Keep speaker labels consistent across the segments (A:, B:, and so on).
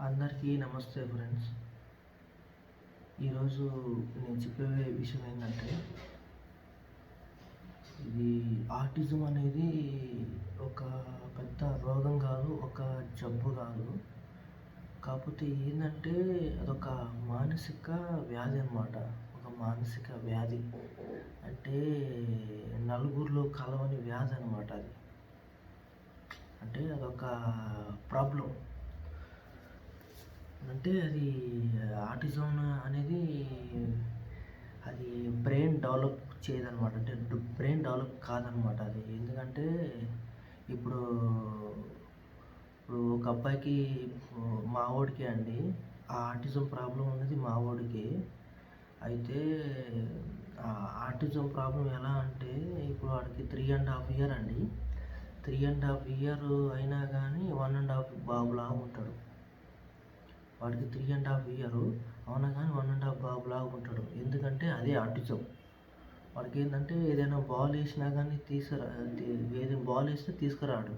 A: అందరికీ నమస్తే ఫ్రెండ్స్. ఈరోజు నేను చెప్పే విషయం ఏంటంటే ఇది ఆర్టిజం అనేది ఒక పెద్ద రోగం కాదు ఒక జబ్బు కాదు. కాకపోతే ఏంటంటే అదొక మానసిక వ్యాధి అన్నమాట. ఒక మానసిక వ్యాధి. అంటే నలుగురిలో కలవని వ్యాధి అన్నమాట అది. అంటే అదొక ప్రాబ్లం. అంటే అది ఆటిజం అనేది అది బ్రెయిన్ డెవలప్ చేయదనమాట అంటే బ్రెయిన్ డెవలప్ కాదనమాట అది. ఎందుకంటే ఇప్పుడు ఇప్పుడు ఒక అబ్బాయికి మావోడికి అండి ఆ ఆటిజం ప్రాబ్లం ఉన్నది మా వాడికి. అయితే ఆ ఆటిజం ప్రాబ్లం ఎలా అంటే ఇప్పుడు వాడికి త్రీ అండ్ హాఫ్ ఇయర్ అండి. త్రీ అండ్ హాఫ్ ఇయర్ అయినా కానీ వన్ అండ్ హాఫ్ బాబులా ఉంటాడు. వాడికి త్రీ అండ్ హాఫ్ ఇయర్ అవునా కానీ వన్ అండ్ హాఫ్ బాబులాగా ఉంటాడు. ఎందుకంటే అదే ఆటిజం వాడికి ఏంటంటే ఏదైనా బాల్ వేసినా కానీ తీసుకురా ఏదైనా బాల్ వేస్తే తీసుకురాడు.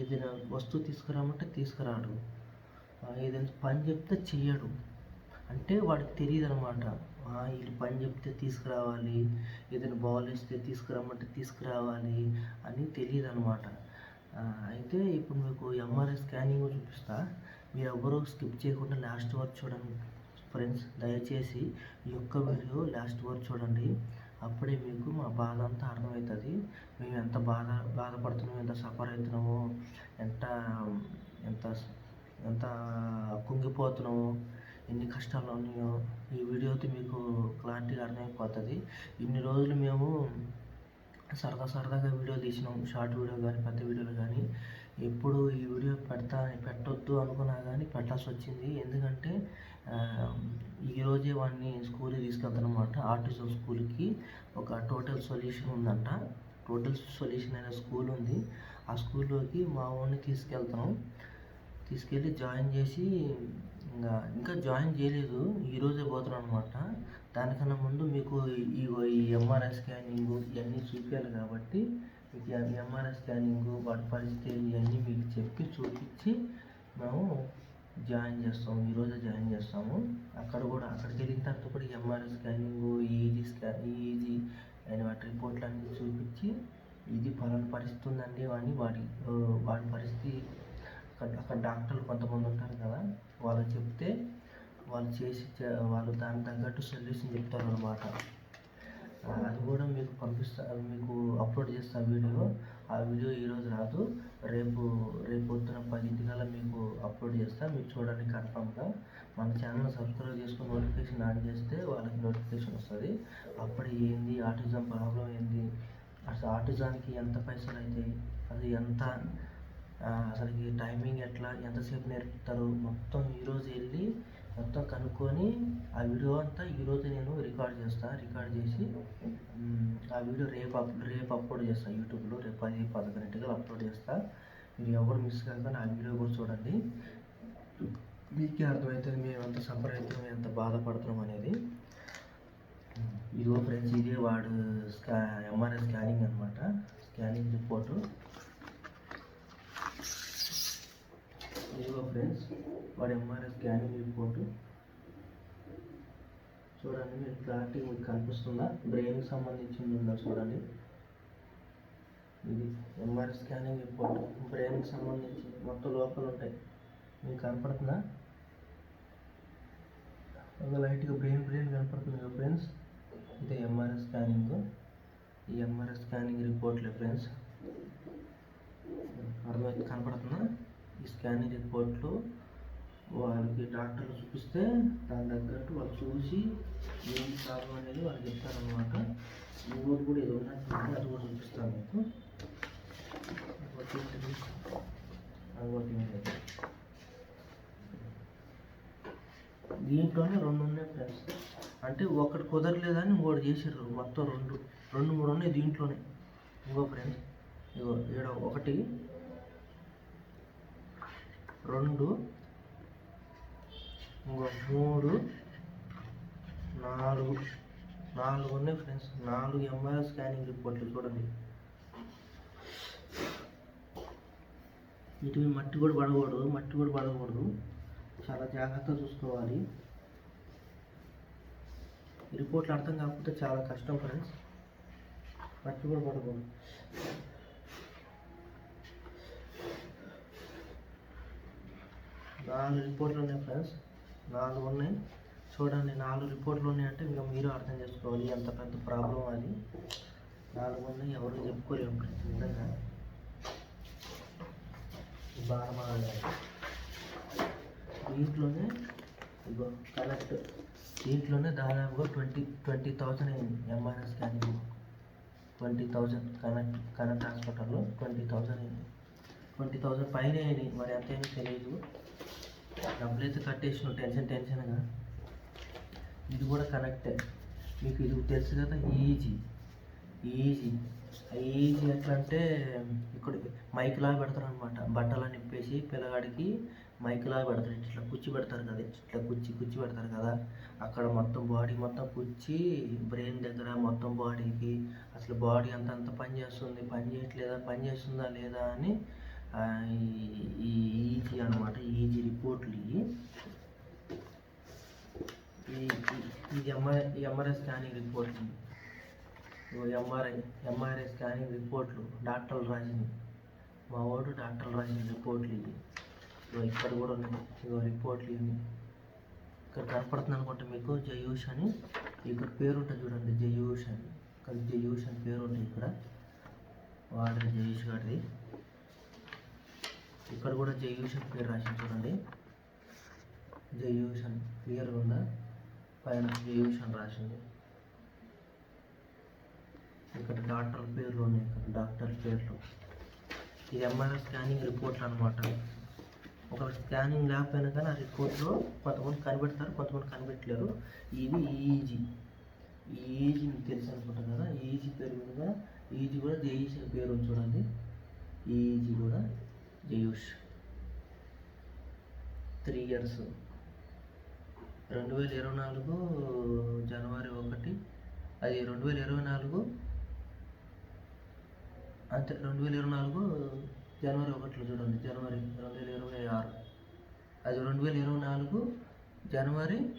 A: ఏదైనా వస్తువు తీసుకురామంటే తీసుకురాడు. ఏదైనా పని చెప్తే చెయ్యడు. అంటే వాడికి తెలియదు అనమాట వీళ్ళు పని చెప్తే తీసుకురావాలి. ఏదైనా బాల్ వేస్తే తీసుకురామంటే తీసుకురావాలి అని తెలియదు అనమాట అయితే ఇప్పుడు మీకు ఎంఆర్ఐ స్కానింగ్ చూపిస్తా. మీరు ఎవరూ స్కిప్ చేయకుండా లాస్ట్ వరకు చూడండి. ఫ్రెండ్స్ దయచేసి ఈ యొక్క వీడియో లాస్ట్ వరకు చూడండి. అప్పుడే మీకు మా బాధ అంతా అర్థమవుతుంది. మేము ఎంత బాధ బాధపడుతున్నామో ఎంత సఫర్ అవుతున్నామో ఎంత ఎంత ఎంత కుంగిపోతున్నామో ఎన్ని కష్టాలు ఉన్నాయో ఈ వీడియోతో మీకు క్లారిటీగా అర్థమైపోతుంది. ఇన్ని రోజులు మేము సరదా సరదాగా వీడియో తీసినాం. షార్ట్ వీడియో కానీ పెద్ద వీడియోలు కానీ ఎప్పుడు ఈ వీడియో పెడతా పెట్టొద్దు అనుకున్నా కానీ పెట్టాల్సి వచ్చింది. ఎందుకంటే ఈరోజే వాడిని స్కూల్కి తీసుకెళ్తానమాట. ఆర్టిజం స్కూల్కి ఒక టోటల్ సొల్యూషన్ ఉందంట. టోటల్ సొల్యూషన్ అనే స్కూల్ ఉంది. ఆ స్కూల్లోకి మా వాడిని తీసుకెళ్తాం. తీసుకెళ్ళి జాయిన్ చేసి ఇంకా ఇంకా జాయిన్ చేయలేదు. ఈరోజే పోతున్నాం అనమాట దానికన్నా ముందు మీకు ఈ ఎంఆర్ఐ స్కానింగ్ ఇవన్నీ చూపించాలి కాబట్టి మీకు ఎంఆర్ఐ స్కానింగ్ వాటి పరిస్థితి ఇవన్నీ మీకు చెప్పి చూపించి మేము జాయిన్ చేస్తాము ఈరోజు జాయిన్ చేస్తాము. అక్కడ కూడా అక్కడికి వెళ్ళిన తర్వాత కూడా ఎంఆర్ఐ స్కానింగ్ ఈజీ స్కా ఈజీ అండ్ వాటి రిపోర్ట్లు అన్నీ చూపించి ఇది పలానా పరిస్థితి ఉందండి అని వాటి వాటి పరిస్థితి అక్కడ అక్కడ డాక్టర్లు కొంతమంది ఉంటారు కదా వాళ్ళు చెప్తే వాళ్ళు చేసి వాళ్ళు దానికి తగ్గట్టు సొల్యూషన్ చెప్తారు అనమాట అది కూడా మీకు పంపిస్తా మీకు అప్లోడ్ చేస్తా వీడియో. ఆ వీడియో ఈరోజు రాదు. రేపు రేపు పొద్దున పదింటికల్లా మీకు అప్లోడ్ చేస్తా. మీరు చూడండి కన్ఫామ్గా మన ఛానల్ సబ్స్క్రైబ్ చేసుకుని నోటిఫికేషన్ ఆన్ చేస్తే వాళ్ళకి నోటిఫికేషన్ వస్తుంది. అప్పుడు ఏంది? ఆటిజం ప్రాబ్లం ఏంది? అసలు ఆటిజానికి ఎంత పైసలు అవుతాయి అది ఎంత అసలుకి టైమింగ్ ఎట్లా? ఎంతసేపు నేర్పుతారు? మొత్తం ఈరోజు వెళ్ళి మొత్తం కనుక్కొని ఆ వీడియో అంతా ఈరోజు నేను రికార్డ్ చేస్తాను రికార్డ్ చేసి ఆ వీడియో రేపు అప్ రేపు అప్లోడ్ చేస్తాను యూట్యూబ్లో రేపు పది పదకొండింటికి అప్లోడ్ చేస్తాను మీరు ఎవరు మిస్ కాకుండా ఆ వీడియో కూడా చూడండి. మీకే అర్థమవుతుంది మేము ఎంత సఫర్ ఎంత బాధపడుతున్నాం అనేది. ఇదిగో ఫ్రెండ్స్ ఇదే వాడు స్కా ఎంఆర్ఐ స్కానింగ్ అనమాట స్కానింగ్ రిపోర్టు ఇదిగో ఫ్రెండ్స్ వాడి ఎంఆర్ఐ స్కానింగ్ రిపోర్టు చూడండి మీరు క్లారిటీ మీకు కనిపిస్తుందా? బ్రెయిన్కి సంబంధించింది ఉందా చూడండి. ఇది ఎంఆర్ఐ స్కానింగ్ రిపోర్ట్ బ్రెయిన్కి సంబంధించి మొత్తం లోపల ఉంటాయి. మీకు కనపడుతుందా? ఒక లైట్గా బ్రెయిన్ బ్రెయిన్ కనపడుతుంది కదా ఫ్రెండ్స్ ఇదే ఎంఆర్ఐ స్కానింగ్ ఈ ఎంఆర్ఐ స్కానింగ్ రిపోర్ట్లే ఫ్రెండ్స్ అర్థమైతే కనపడుతుందా? ఈ స్కానింగ్ రిపోర్ట్లు వాళ్ళకి డాక్టర్లు చూపిస్తే దాని తగ్గట్టు వాళ్ళు చూసి ఏం కాదు అనేది వాళ్ళు చెప్తారనమాట ఊరు కూడా ఏదో ఉన్నట్టు అది కూడా చూపిస్తాను మీకు. అది ఒకటి దీంట్లోనే రెండు ఉన్నాయి ఫ్రెండ్స్ అంటే ఒకటి కుదరలేదని ఇంకోటి చేసారు మొత్తం రెండు రెండు మూడు ఉన్నాయి దీంట్లోనే. ఇంకో ఫ్రెండ్స్ ఇగో ఈడ ఒకటి రెండు ఇంకో మూడు నాలుగు. నాలుగు ఉన్నాయి ఫ్రెండ్స్ నాలుగు ఎంఆర్ఐ స్కానింగ్ రిపోర్ట్లు చూడండి. ఇటు మట్టి కూడా పడకూడదు మట్టి కూడా పడకూడదు. చాలా జాగ్రత్తగా చూసుకోవాలి. రిపోర్ట్లు అర్థం కాకపోతే చాలా కష్టం ఫ్రెండ్స్ మట్టి కూడా పడకూడదు. నాలుగు రిపోర్ట్లు ఉన్నాయి ఫ్రెండ్స్ నాలుగు ఉన్నాయి. చూడండి నాలుగు రిపోర్ట్లు ఉన్నాయి అంటే ఇంకా మీరు అర్థం చేసుకోవాలి. ఎంత పెద్ద ప్రాబ్లం అది. నాలుగు ఉన్నాయి ఎవరు చెప్పుకోలేము ఫ్రెండ్స్ నిజంగా. బాగా దీంట్లోనే ఇగో కనెక్ట్ దీంట్లోనే దాదాపుగా ట్వంటీ ట్వంటీ థౌజండ్ అయింది. MRS scanning twenty thousand connect connect హాస్పిటల్లో ట్వంటీ థౌజండ్ అయింది. ట్వంటీ థౌజండ్ పైన అయినాయి. మరి ఎంత తెలియదు డబ్బులు అయితే కట్టేసిన టెన్షన్ టెన్షన్గా ఇది కూడా కనెక్టే మీకు ఇది తెలుసు కదా ఈజీ. ఈజీ. ఈజీ ఎట్లా అంటే ఇక్కడ మైక్లా పెడతారు అనమాట బట్టలు నిప్పేసి పిల్లగాడికి మైక్లా పెడతారు. ఇట్లా కుచ్చి పెడతారు కదా ఇట్లా కుచ్చి కుచ్చి పెడతారు కదా. అక్కడ మొత్తం బాడీ మొత్తం కుచ్చి బ్రెయిన్ దగ్గర మొత్తం బాడీకి. అసలు బాడీ అంత అంత పని చేస్తుంది పని చేయట్లేదా పని చేస్తుందా లేదా అని ఈ- ఈ ఈజీ అనమాట ఈజీ రిపోర్ట్లు ఇవి. ఈ ఈ- ఇది ఎంఆర్ఐ ఎంఆర్ఐ స్కానింగ్ రిపోర్ట్లు ఇగో ఎంఆర్ఐ ఎంఆర్ఐ స్కానింగ్ రిపోర్ట్లు డాక్టర్లు రాసింది. మా వాడు డాక్టర్లు రాసిన రిపోర్ట్లు ఇవి. ఇగో ఇక్కడ కూడా ఉన్నాయి. ఇగో రిపోర్ట్లు ఇవి. ఇక్కడ కనపడుతుంది అనుకుంటే మీకు జయూష్ అని. ఇక్కడ పేరు ఉంటుంది చూడండి జయూష్ అని. ఇక్కడ జయూష్ అని పేరు ఉంటుంది ఇక్కడ. వాడిది జయూష్ గారిది. ఇక్కడ కూడా జయూషన్ పేరు రాసి చూడండి. జయూషన్ క్లియర్ కూడా ఉందా పైన జయూషన్ రాసింది. ఇక్కడ డాక్టర్ పేర్లు ఉన్నాయి ఇక్కడ డాక్టర్ పేర్లు. ఇది ఎంఆర్ఐ స్కానింగ్ రిపోర్ట్లు అనమాట ఒక స్కానింగ్ లేకపోయినా కానీ ఆ రిపోర్ట్లో కొంతమంది కనిపెడతారు కొంతమంది కనిపెట్టలేరు. ఇది ఈజీ ఈజీ మీకు తెలుసు అనుకుంటారు కదా ఈజీ పేరు మీద ఈజీ కూడా జయూష్ పేరు చూడండి. ఈజీ కూడా జయూష్ త్రీ ఇయర్స్. రెండు వేల ఇరవై నాలుగు జనవరి ఒకటి. అది రెండు వేల ఇరవై నాలుగు అంతే రెండు వేల ఇరవై నాలుగు జనవరి ఒకటిలో చూడండి. జనవరి రెండు వేల ఇరవై ఆరు. అది రెండు వేల ఇరవై నాలుగు జనవరి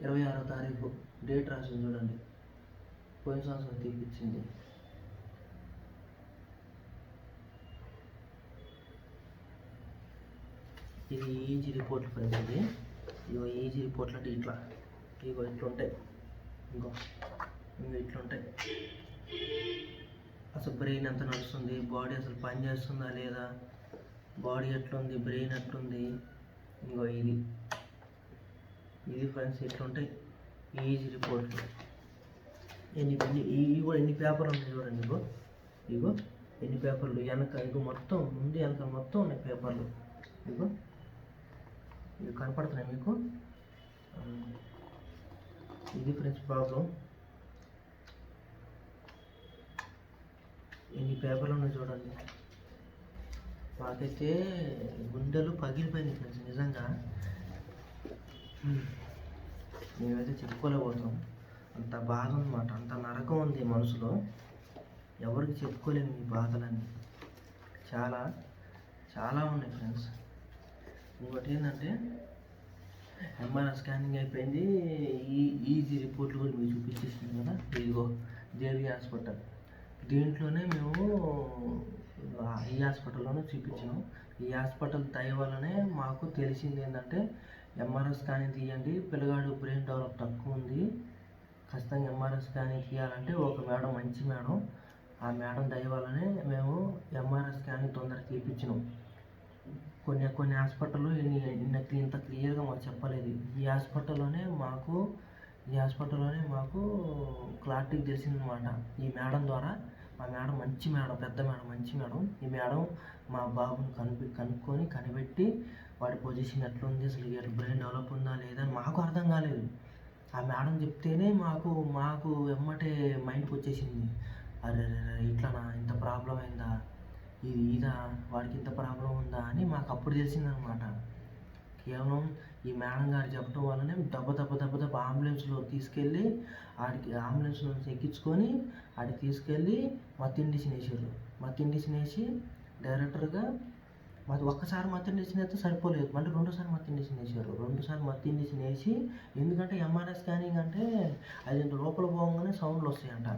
A: ఇరవై ఆరో తారీఖు. డేట్ రాసింది చూడండి. పోయిన సంవత్సరం తీపిచ్చింది. ఇది ఈజీ రిపోర్ట్ ఫ్రెండ్స్ ఇది. ఇగో ఈజీ రిపోర్ట్లు అంటే ఇట్లా. ఇగో ఇట్లుంటాయి ఇంకో ఇంకో ఇట్లుంటాయి అసలు బ్రెయిన్ ఎంత నడుస్తుంది? బాడీ అసలు పని చేస్తుందా లేదా? బాడీ ఎట్లుంది? బ్రెయిన్ ఎట్లుంది? ఇంకో ఇది. ఇది ఫ్రెండ్స్ ఇట్లుంటాయి ఈజీ రిపోర్ట్లు ఎన్ని ఎన్ని? ఇవి కూడా ఎన్ని పేపర్లు ఉన్నాయి చూడండి ఇగో ఇగో ఎన్ని పేపర్లు వెనక ఇగో మొత్తం ముందు వెనక మొత్తం ఉన్నాయి పేపర్లు ఇగో ఇవి కనపడుతున్నాయి మీకు. ఇది ఫ్రెండ్స్ ప్రాబ్లం ఎన్ని పేపర్లు ఉన్నాయి చూడండి. మాకైతే గుండెలు పగిలిపోయినాయి ఫ్రెండ్స్ నిజంగా. మేమైతే చెప్పుకోలేకపోతాం. అంత బాధ అనమాట అంత నరకం ఉంది మనసులో. ఎవరికి చెప్పుకోలేము ఈ బాధలన్నీ. చాలా చాలా ఉన్నాయి ఫ్రెండ్స్. ఇంకోటి ఏంటంటే ఎంఆర్ఐ స్కానింగ్ అయిపోయింది. ఈ ఈజీ రిపోర్ట్లు కూడా మీకు చూపించేసింది కదా. ఇదిగో దేవి హాస్పిటల్. దీంట్లోనే మేము ఈ హాస్పిటల్లోనే చూపించాము ఈ హాస్పిటల్ దయ వల్లనే మాకు తెలిసింది ఏంటంటే ఎంఆర్ఐ స్కానింగ్ తీయండి. పిల్లగాడు బ్రెయిన్ డెవలప్ తక్కువ ఉంది. ఖచ్చితంగా ఎంఆర్ఐ స్కానింగ్ తీయాలంటే ఒక మేడం మంచి మేడం. ఆ మేడం దయ వల్లనే మేము ఎంఆర్ఐ స్కానింగ్ తొందరగా తీపించినాం కొన్ని కొన్ని హాస్పిటల్లో నాకు ఇంత క్లియర్గా మాకు చెప్పలేదు. ఈ హాస్పిటల్లోనే మాకు ఈ హాస్పిటల్లోనే మాకు క్లారిటీ తెలిసిందనమాట ఈ మేడం ద్వారా మా మేడం మంచి మేడం పెద్ద మేడం మంచి మేడం. ఈ మేడం మా బాబుని కనిపి కనుక్కొని కనిపెట్టి వాడి పొజిషన్ ఎట్లుంది అసలు బ్రెయిన్ డెవలప్ ఉందా లేదా అని మాకు అర్థం కాలేదు. ఆ మేడం చెప్తేనే మాకు మాకు ఎమ్మటే మైండ్కి వచ్చేసింది. అరే ఇట్లానా ఇంత ప్రాబ్లం అయిందా? ఇది ఇదా వాడికి ఇంత ప్రాబ్లం ఉందా అని మాకు అప్పుడు తెలిసిందనమాట. కేవలం ఈ మేడం గారు చెప్పడం వల్లనే దెబ్బ దెబ్బ దెబ్బ దెబ్బ అంబులెన్స్లో తీసుకెళ్ళి ఆడికి అంబులెన్స్లో ఎక్కించుకొని ఆడికి తీసుకెళ్ళి మా తిండిసిని వేసారు మా తిండిసిని వేసి డైరెక్టర్గా మాది ఒక్కసారి మత్తు ఇంజక్షన్ సరిపోలేదు. మళ్ళీ రెండోసారి మత్తు ఇంజక్షన్ వేసారు రెండుసార్లు మత్తు ఇంజక్షన్ వేసి ఎందుకంటే ఎంఆర్ఐ స్కానింగ్ అంటే అది లోపల పోగానే సౌండ్లు వస్తాయంట.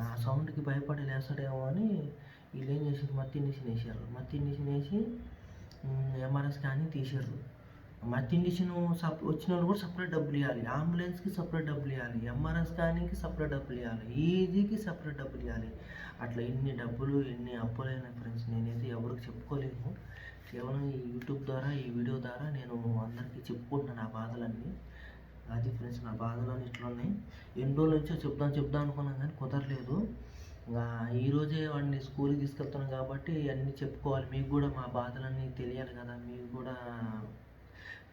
A: ఆ సౌండ్కి భయపడి లేస్తాడేమో అని వీళ్ళు ఏం చేశారు మత్తి ఇండిషన్ వేసారు మత్తి ఇండిషన్ వేసి ఎంఆర్ఐ స్కానింగ్ తీసారు మత్తి ఇండిషన్ సప్ వచ్చిన వాళ్ళు కూడా సపరేట్ డబ్బులు ఇవ్వాలి. అంబులెన్స్కి సపరేట్ డబ్బులు ఇవ్వాలి. ఎంఆర్ఐ స్కానింగ్కి సపరేట్ డబ్బులు ఇవ్వాలి. ఈజీకి సపరేట్ డబ్బులు ఇవ్వాలి. అట్లా ఎన్ని డబ్బులు ఎన్ని అప్పులైన ఫ్రెండ్స్ నేనైతే ఎవరికి చెప్పుకోలేను. కేవలం ఈ యూట్యూబ్ ద్వారా ఈ వీడియో ద్వారా నేను అందరికీ చెప్పుకుంటున్నాను ఆ బాధలన్నీ. అది ఫ్రెండ్స్ నా బాధలు ఇట్లా ఉన్నాయి ఎన్ని రోజుల నుంచో చెప్దాం చెప్దాం అనుకున్నాను కానీ కుదరలేదు. ఈరోజే వాడిని స్కూల్కి తీసుకెళ్తున్నాం కాబట్టి అన్నీ చెప్పుకోవాలి. మీకు కూడా మా బాధలన్నీ తెలియాలి కదా. మీకు కూడా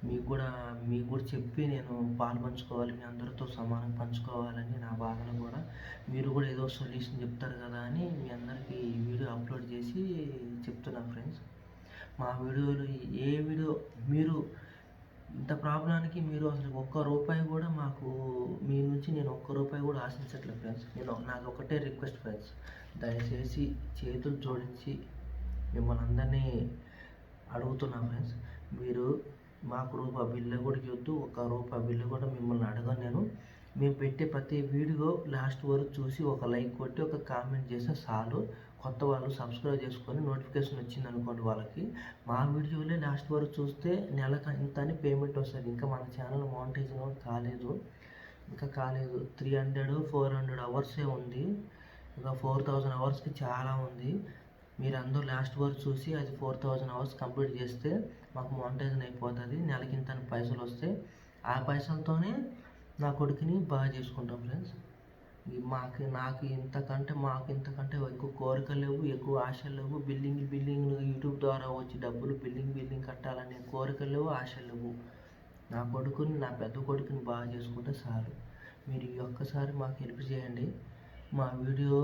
A: మీకు కూడా మీకు కూడా చెప్పి నేను పాలు పంచుకోవాలి. మీ అందరితో సమానం పంచుకోవాలని నా బాధలు కూడా. మీరు కూడా ఏదో సొల్యూషన్ చెప్తారు కదా అని మీ అందరికీ వీడియో అప్లోడ్ చేసి చెప్తున్నా ఫ్రెండ్స్. మా వీడియోలు ఏ వీడియో మీరు ఇంత ప్రాబ్లానికి మీరు అసలు ఒక్క రూపాయి కూడా మాకు మీ నుంచి నేను ఒక్క రూపాయి కూడా ఆశించట్లేదు ఫ్రెండ్స్ నేను నాకు ఒకటే రిక్వెస్ట్ ఫ్రెండ్స్ దయచేసి చేతులు జోడించి మిమ్మల్ని అందరినీ అడుగుతున్నా ఫ్రెండ్స్ మీరు మాకు రూపాయి బిల్లు కూడా ఇవ్వద్దు ఒక రూపాయి బిల్లు కూడా మిమ్మల్ని అడగను నేను. మేము పెట్టే ప్రతి వీడియో లాస్ట్ వరకు చూసి ఒక లైక్ కొట్టి ఒక కామెంట్ చేస్తే చాలు. కొత్త వాళ్ళు సబ్స్క్రైబ్ చేసుకొని నోటిఫికేషన్ వచ్చింది అనుకోండి వాళ్ళకి. మా వీడియోలే లాస్ట్ వరకు చూస్తే నెలకు ఇంత అని పేమెంట్ వస్తుంది. ఇంకా మన ఛానల్ మానిటైజింగ్ కూడా కాలేదు. ఇంకా కాలేదు. త్రీ హండ్రెడ్ ఫోర్ హండ్రెడ్ అవర్సే ఉంది. ఇంకా ఫోర్ థౌజండ్ అవర్స్కి చాలా ఉంది. మీరు అందరూ లాస్ట్ వరకు చూసి అది ఫోర్ థౌజండ్ అవర్స్ కంప్లీట్ చేస్తే మాకు మానిటైజన్ అయిపోతుంది. నెలకి ఇంత పైసలు వస్తే ఆ పైసలతోనే నా కొడుకుని బాగా చేసుకుంటాం ఫ్రెండ్స్ మాకు నాకు ఇంతకంటే మాకు ఇంతకంటే ఎక్కువ కోరికలు లేవు ఎక్కువ ఆశలు లేవు. బిల్డింగ్ బిల్డింగ్ యూట్యూబ్ ద్వారా వచ్చి డబ్బులు బిల్డింగ్ బిల్డింగ్ కట్టాలనే కోరికలు లేవు ఆశలు లేవు. నా కొడుకుని నా పెద్ద కొడుకుని బాగా చేసుకుంటే చాలు. మీరు ఈ ఒక్కసారి మాకు హెల్ప్ చేయండి. మా వీడియో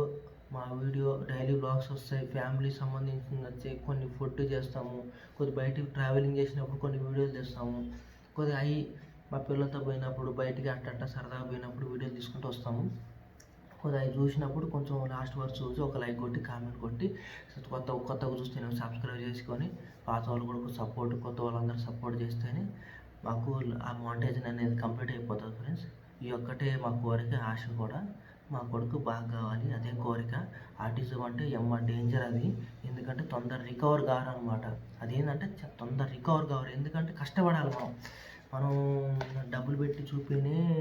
A: మా వీడియో డైలీ బ్లాగ్స్ వస్తాయి. ఫ్యామిలీ సంబంధించిన వచ్చే కొన్ని ఫుడ్ చేస్తాము. కొద్ది బయటికి ట్రావెలింగ్ చేసినప్పుడు కొన్ని వీడియోలు చేస్తాము. కొద్ది అవి మా పిల్లలతో పోయినప్పుడు బయటికి అట్ట సరదాగా పోయినప్పుడు వీడియోలు తీసుకుంటూ వస్తాము. కొద్ది అవి చూసినప్పుడు కొంచెం లాస్ట్ వరకు చూసి ఒక లైక్ కొట్టి కామెంట్ కొట్టి కొత్త కొత్తగా చూస్తేనే సబ్స్క్రైబ్ చేసుకొని పాత వాళ్ళు కూడా సపోర్ట్ కొత్త వాళ్ళందరూ సపోర్ట్ చేస్తేనే మాకు ఆ మానిటైజేషన్ అనేది కంప్లీట్ అయిపోతుంది ఫ్రెండ్స్ ఈ ఒక్కటే మా కోరిక ఆశ కూడా మా కొడుకు బాగా కావాలి. అదే కోరిక ఆర్టిజం అంటే ఎమ్మ డేంజర్ అది. ఎందుకంటే తొందర రికవర్ కావాలన్నమాట అదేంటంటే చ- తొందర రికవర్ కావాలి. ఎందుకంటే కష్టపడాలి మనం. మనం డబ్బులు పెట్టి చూపినే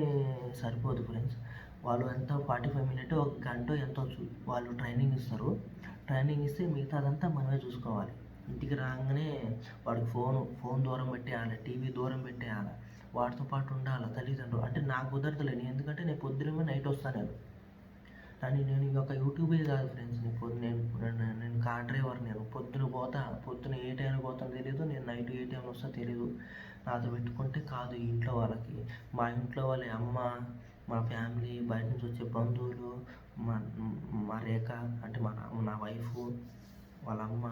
A: సరిపోదు ఫ్రెండ్స్ వాళ్ళు ఎంత ఫార్టీ ఫైవ్ మినిట్ ఒక గంట ఎంతో చూ- వాళ్ళు ట్రైనింగ్ ఇస్తారు. ట్రైనింగ్ ఇస్తే మిగతాదంతా మనమే చూసుకోవాలి. ఇంటికి రాగానే వాడికి ఫోన్ ఫోన్ దూరం పెట్టేయాలి టీవీ దూరం పెట్టేయాలి వాడితో పాటు ఉండాలి తల్లిదండ్రులు. అంటే నాకు కుదరదులేని ఎందుకంటే నేను పొద్దున నైట్ వస్తాను నేను. కానీ నేను ఈ యొక్క యూట్యూబే కాదు ఫ్రెండ్స్ నేను నేను నేను- కార్ డ్రైవర్ నేను. పొద్దున పోతా పొద్దున ఏ టైంకి పోతానో తెలియదు నేను నైట్ ఏ టైంలో వస్తా తెలియదు నాతో పెట్టుకుంటే కాదు ఇంట్లో వాళ్ళకి. మా ఇంట్లో వాళ్ళ అమ్మ మా ఫ్యామిలీ బయట నుంచి వచ్చే బంధువులు మా మా రేఖ అంటే మా నా- వైఫ్ వాళ్ళ అమ్మ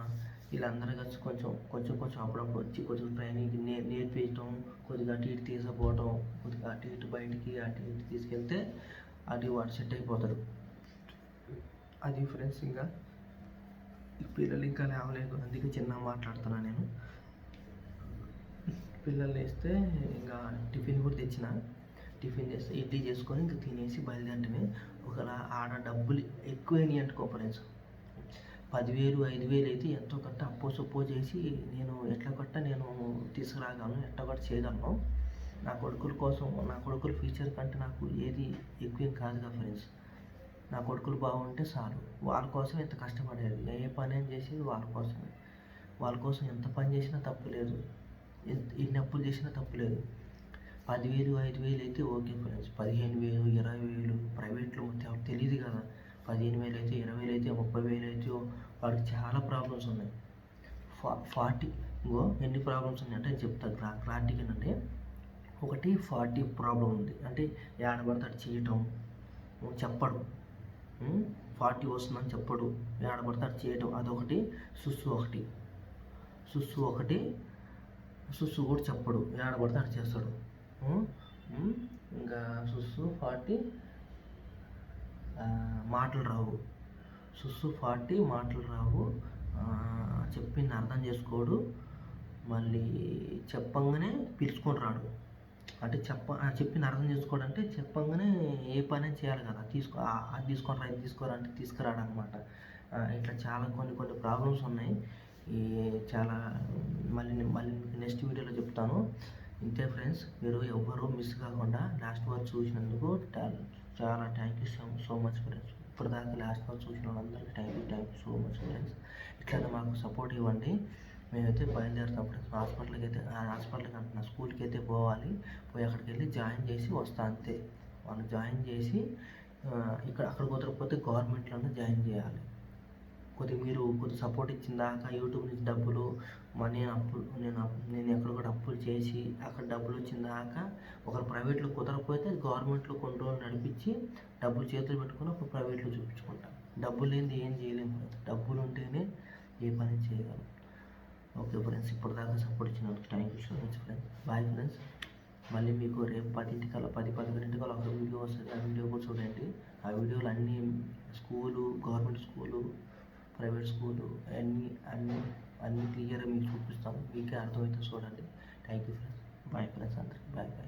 A: వీళ్ళందరూ కలిసి కొంచెం కొంచెం కొంచెం అప్పుడప్పుడు వచ్చి కొంచెం ట్రైనింగ్ నే నేర్పించడం కొద్దిగా అటు ఇటు తీసుకుపోవడం కొద్దిగా అటు ఇటు బయటికి అటు ఇటు తీసుకెళ్తే అది వాడు సెట్ అయిపోతాడు. అది ఫ్రెండ్స్ ఇంకా పిల్లలు ఇంకా లేవలేదు అందుకే చిన్న మాట్లాడుతున్నా నేను. పిల్లలు వేస్తే ఇంకా టిఫిన్ కూడా తెచ్చిన. టిఫిన్ చేస్తే ఇడ్లీ చేసుకొని ఇంకా తినేసి బయలుదేరటమే. ఒకవేళ ఆడ డబ్బులు ఎక్కువైనాయి అనుకో ఫ్రెండ్స్. పదివేలు ఐదు వేలు అయితే ఎంతో కట్ట అప్పో సొప్పో చేసి నేను ఎట్లా కట్ట నేను తీసుకురాగలను ఎట్లా కట్ట చేయగలను. నా కొడుకుల కోసం నా కొడుకుల ఫ్యూచర్ కంటే నాకు ఏది ఎక్కువేం కాదు కదా ఫ్రెండ్స్. నా కొడుకులు బాగుంటే చాలు. వాళ్ళ కోసం ఎంత కష్టపడేది. ఏ పని అని చేసేది వాళ్ళ కోసమే. వాళ్ళ కోసం ఎంత పని చేసినా తప్పు లేదు. ఎన్ని అప్పులు చేసినా తప్పు లేదు. పదివేలు ఐదు వేలు అయితే ఓకే ఫ్రెండ్స్. పదిహేను వేలు ఇరవై వేలు ప్రైవేట్లో తెలియదు కదా. పదిహేను వేలు అయితే ఇరవై వేలు అయితే ముప్పై వేలు అయితే వాడికి చాలా ప్రాబ్లమ్స్ ఉన్నాయి. ఫా ఫార్టీ ఇంకో ఎన్ని ప్రాబ్లమ్స్ ఉన్నాయి అంటే చెప్తా. క్లా క్లారిటీగా అంటే ఒకటి ఫార్టీ ప్రాబ్లం ఉంది. అంటే ఏడబడితే అటు చేయటం చెప్పడు. ఫార్టీ వస్తుందని చెప్పడు. ఏడబడితే అటు చేయటం అదొకటి. సుస్సు ఒకటి. సుస్సు ఒకటి సుస్సు కూడా చెప్పడు. ఏడబడితే అటు చేస్తాడు. ఇంకా సుస్సు ఫార్టీ మాటలు రావు. సుస్సు ఫార్టీ మాటలు రావు. చెప్పింది అర్థం చేసుకోడు. మళ్ళీ చెప్పంగానే పిలుచుకొని రాడు. అంటే చెప్ప చెప్పింది అర్థం చేసుకోవడంటే చెప్పంగానే ఏ పని చేయాలి కదా. తీసుకో అది తీసుకొని రా ఇది తీసుకురా అంటే తీసుకురాడు అనమాట ఇట్లా చాలా కొన్ని కొన్ని ప్రాబ్లమ్స్ ఉన్నాయి. ఈ చాలా మళ్ళీ మళ్ళీ నెక్స్ట్ వీడియోలో చెప్తాను. ఇంతే ఫ్రెండ్స్ మీరు ఎవ్వరూ మిస్ కాకుండా లాస్ట్ వరకు చూసినందుకు చాలా thank you so so much friends. ఇప్పటిదాకా లాస్ట్ వరకు చూసిన వాళ్ళందరికీ thank you thank you so much friends. ఇట్లా మాకు సపోర్ట్ ఇవ్వండి. మేమైతే బయలుదేరుతాం ఫ్రెండ్స్. హాస్పిటల్కి అయితే ఆ హాస్పిటల్కి అంటున్నా స్కూల్కి అయితే పోవాలి. పోయి అక్కడికి వెళ్ళి జాయిన్ చేసి వస్తా అంతే. వాళ్ళు జాయిన్ చేసి ఇక్కడ అక్కడ కుదరకపోతే గవర్నమెంట్లోనే జాయిన్ చేయాలి. కొద్దిగా మీరు కొద్దిగా సపోర్ట్ ఇచ్చిన దాకా యూట్యూబ్ నుంచి డబ్బులు మనీ అప్పులు నేను నేను ఎక్కడ కూడా అప్పులు చేసి అక్కడ డబ్బులు వచ్చిన దాకా ఒకరు ప్రైవేట్లో కుదరకపోతే గవర్నమెంట్లో కొన్ని రోజులు నడిపించి డబ్బులు చేతులు పెట్టుకుని అప్పుడు ప్రైవేట్లో చూపించుకుంటాం. డబ్బులు లేనిది ఏం చేయలేము డబ్బులు ఉంటేనే ఏ పని చేయగలం. ఓకే ఫ్రెండ్స్ ఇప్పటిదాకా సపోర్ట్ ఇచ్చినందుకు thank you so much friends bye friends మళ్ళీ మీకు రేపు పదింటికల్లా పది పదకొండింటికల్లా ఒక వీడియో వస్తుంది. ఆ వీడియో కూడా చూడండి. ఆ వీడియోలు అన్నీ school government school private school అన్ని అన్నీ అన్నీ క్లియర్గా మీకు చూపిస్తాము. మీకే అర్థమవుతుంది చూడండి. Thank you friends bye friends అందరికీ. Bye bye